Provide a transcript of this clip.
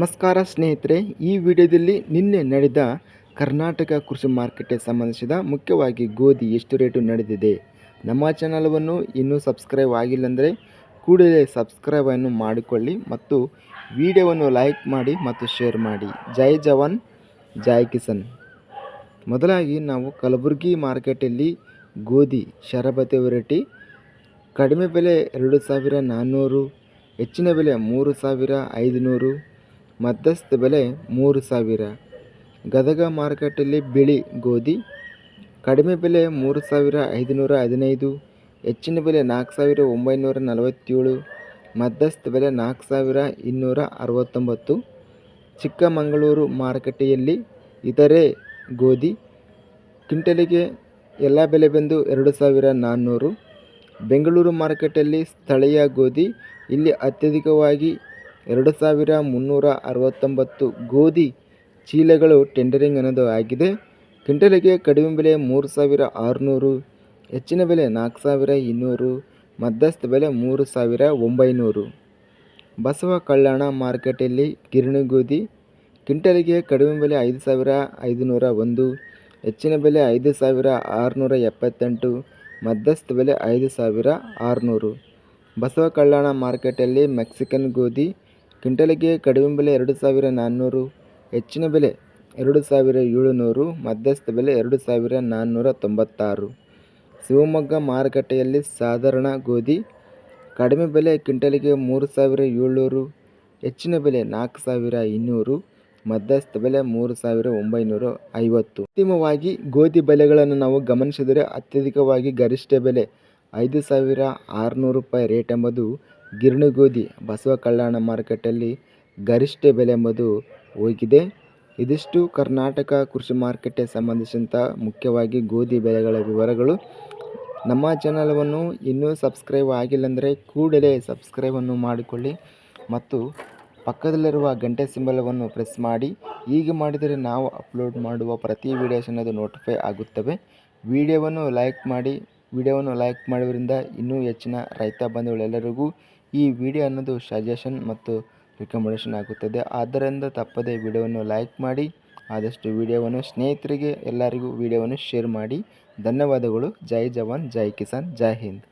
ನಮಸ್ಕಾರ ಸ್ನೇಹಿತರೆ, ಈ ವಿಡಿಯೋದಲ್ಲಿ ನಿನ್ನೆ ನಡೆದ ಕರ್ನಾಟಕ ಕೃಷಿ ಮಾರ್ಕೆಟ್ಗೆ ಸಂಬಂಧಿಸಿದ ಮುಖ್ಯವಾಗಿ ಗೋಧಿ ಎಷ್ಟು ರೇಟು ನಡೆದಿದೆ. ನಮ್ಮ ಚಾನಲವನ್ನು ಇನ್ನೂ ಸಬ್ಸ್ಕ್ರೈಬ್ ಆಗಿಲ್ಲ ಅಂದರೆ ಕೂಡಲೇ ಸಬ್ಸ್ಕ್ರೈಬನ್ನು ಮಾಡಿಕೊಳ್ಳಿ ಮತ್ತು ವಿಡಿಯೋವನ್ನು ಲೈಕ್ ಮಾಡಿ ಮತ್ತು ಶೇರ್ ಮಾಡಿ. ಜೈ ಜವಾನ್, ಜೈ ಕಿಸನ್. ಮೊದಲಾಗಿ ನಾವು ಕಲಬುರಗಿ ಮಾರ್ಕೆಟಲ್ಲಿ ಗೋಧಿ ಶರಬತಿ ವೆರೈಟಿ, ಕಡಿಮೆ ಬೆಲೆ ಎರಡು ಸಾವಿರ ನಾನ್ನೂರು, ಹೆಚ್ಚಿನ ಬೆಲೆ ಮೂರು ಸಾವಿರ ಐದುನೂರು ಮಧ್ಯಸ್ಥ ಬೆಲೆ ಮೂರು ಸಾವಿರ. ಗದಗ ಮಾರುಕಟ್ಟೆಯಲ್ಲಿ ಬಿಳಿ ಗೋಧಿ, ಕಡಿಮೆ ಬೆಲೆ ಮೂರು ಸಾವಿರ ಐದುನೂರ ಹದಿನೈದು, ಹೆಚ್ಚಿನ ಬೆಲೆ ನಾಲ್ಕು ಸಾವಿರ ಒಂಬೈನೂರ ನಲವತ್ತೇಳು, ಮಧ್ಯಸ್ಥ ಬೆಲೆ ನಾಲ್ಕು ಸಾವಿರ ಇನ್ನೂರ ಅರವತ್ತೊಂಬತ್ತು. ಚಿಕ್ಕಮಗಳೂರು ಮಾರುಕಟ್ಟೆಯಲ್ಲಿ ಇತರೆ ಗೋಧಿ, ಕ್ವಿಂಟಲಿಗೆ ಎಲ್ಲ ಬೆಲೆ ಬಂದು ಎರಡು ಸಾವಿರ ನಾನ್ನೂರು. ಬೆಂಗಳೂರು ಮಾರುಕಟ್ಟೆಯಲ್ಲಿ ಸ್ಥಳೀಯ ಗೋಧಿ, ಇಲ್ಲಿ ಅತ್ಯಧಿಕವಾಗಿ ಎರಡು ಸಾವಿರ ಮುನ್ನೂರ ಅರವತ್ತೊಂಬತ್ತು ಗೋಧಿ ಚೀಲಗಳು ಟೆಂಡರಿಂಗ್ ಅನ್ನೋದು ಆಗಿದೆ. ಕ್ವಿಂಟಲಿಗೆ ಕಡಿಮೆ ಬೆಲೆ ಮೂರು ಸಾವಿರ ಆರುನೂರು, ಹೆಚ್ಚಿನ ಬೆಲೆ ನಾಲ್ಕು ಸಾವಿರ ಇನ್ನೂರು, ಮಧ್ಯಸ್ಥ ಬೆಲೆ ಮೂರು ಸಾವಿರ ಒಂಬೈನೂರು. ಬಸವ ಕಲ್ಯಾಣ ಮಾರುಕಟ್ಟೆಯಲ್ಲಿ ಗಿರಣಿ ಗೋಧಿ ಕ್ವಿಂಟಲಿಗೆ ಕಡಿಮೆ ಬೆಲೆ ಐದು ಸಾವಿರ ಐದುನೂರ ಒಂದು, ಹೆಚ್ಚಿನ ಬೆಲೆ ಐದು ಸಾವಿರ ಆರುನೂರ ಎಪ್ಪತ್ತೆಂಟು, ಮಧ್ಯಸ್ಥ ಬೆಲೆ ಐದು ಸಾವಿರ ಆರುನೂರು. ಬಸವ ಕಲ್ಯಾಣ ಮಾರ್ಕೆಟಲ್ಲಿ ಮೆಕ್ಸಿಕನ್ ಗೋಧಿ ಕ್ವಿಂಟಲಿಗೆ ಕಡಿಮೆ ಬೆಲೆ ಎರಡು ಸಾವಿರ ನಾನ್ನೂರು, ಹೆಚ್ಚಿನ ಬೆಲೆ ಎರಡು ಸಾವಿರ ಏಳುನೂರು, ಮಧ್ಯಸ್ಥ ಬೆಲೆ ಎರಡು ಸಾವಿರ ನಾನ್ನೂರ ತೊಂಬತ್ತಾರು. ಶಿವಮೊಗ್ಗ ಮಾರುಕಟ್ಟೆಯಲ್ಲಿ ಸಾಧಾರಣ ಗೋಧಿ, ಕಡಿಮೆ ಬೆಲೆ ಕ್ವಿಂಟಲಿಗೆ ಮೂರು ಸಾವಿರ ಏಳ್ನೂರು, ಹೆಚ್ಚಿನ ಬೆಲೆ ನಾಲ್ಕು ಸಾವಿರ ಇನ್ನೂರು, ಮಧ್ಯಸ್ಥ ಬೆಲೆ ಮೂರು ಸಾವಿರ ಒಂಬೈನೂರ ಐವತ್ತು. ಅಂತಿಮವಾಗಿ ಗೋಧಿ ಬೆಲೆಗಳನ್ನು ನಾವು ಗಮನಿಸಿದರೆ ಅತ್ಯಧಿಕವಾಗಿ ಗರಿಷ್ಠ ಬೆಲೆ ಐದು ಸಾವಿರ ಆರುನೂರು ರೂಪಾಯಿ ರೇಟ್ ಎಂಬುದು ಗಿರಣಿ ಗೋಧಿ ಬಸವ ಕಲ್ಯಾಣ ಮಾರುಕಟ್ಟೆಯಲ್ಲಿ ಗರಿಷ್ಠ ಬೆಲೆ ಎಂಬುದು ಹೋಗಿದೆ. ಇದಿಷ್ಟು ಕರ್ನಾಟಕ ಕೃಷಿ ಮಾರುಕಟ್ಟೆ ಸಂಬಂಧಿಸಿದಂಥ ಮುಖ್ಯವಾಗಿ ಗೋಧಿ ಬೆಲೆಗಳ ವಿವರಗಳು. ನಮ್ಮ ಚಾನಲವನ್ನು ಇನ್ನೂ ಸಬ್ಸ್ಕ್ರೈಬ್ ಆಗಿಲ್ಲ ಅಂದರೆ ಕೂಡಲೇ ಸಬ್ಸ್ಕ್ರೈಬನ್ನು ಮಾಡಿಕೊಳ್ಳಿ ಮತ್ತು ಪಕ್ಕದಲ್ಲಿರುವ ಗಂಟೆ ಸಿಂಬಲವನ್ನು ಪ್ರೆಸ್ ಮಾಡಿ. ಹೀಗೆ ಮಾಡಿದರೆ ನಾವು ಅಪ್ಲೋಡ್ ಮಾಡುವ ಪ್ರತಿ ವೀಡಿಯೋಸ್ ಅನ್ನೋದು ನೋಟಿಫೈ ಆಗುತ್ತವೆ. ವಿಡಿಯೋವನ್ನು ಲೈಕ್ ಮಾಡಿ ವಿಡಿಯೋವನ್ನು ಲೈಕ್ ಮಾಡೋದ್ರಿಂದ ಇನ್ನೂ ಹೆಚ್ಚಿನ ರೈತ ಬಂಧುಗಳೆಲ್ಲರಿಗೂ ಈ ವಿಡಿಯೋ ಅನ್ನೋದು ಸಜೆಷನ್ ಮತ್ತು ರಿಕಮೆಂಡೇಷನ್ ಆಗುತ್ತದೆ. ಆದ್ದರಿಂದ ತಪ್ಪದೇ ವಿಡಿಯೋವನ್ನು ಲೈಕ್ ಮಾಡಿ, ಆದಷ್ಟು ವಿಡಿಯೋವನ್ನು ಸ್ನೇಹಿತರಿಗೆ ಎಲ್ಲರಿಗೂ ವಿಡಿಯೋವನ್ನು ಶೇರ್ ಮಾಡಿ. ಧನ್ಯವಾದಗಳು. ಜೈ ಜವಾನ್, ಜೈ ಕಿಸಾನ್, ಜೈ ಹಿಂದ್.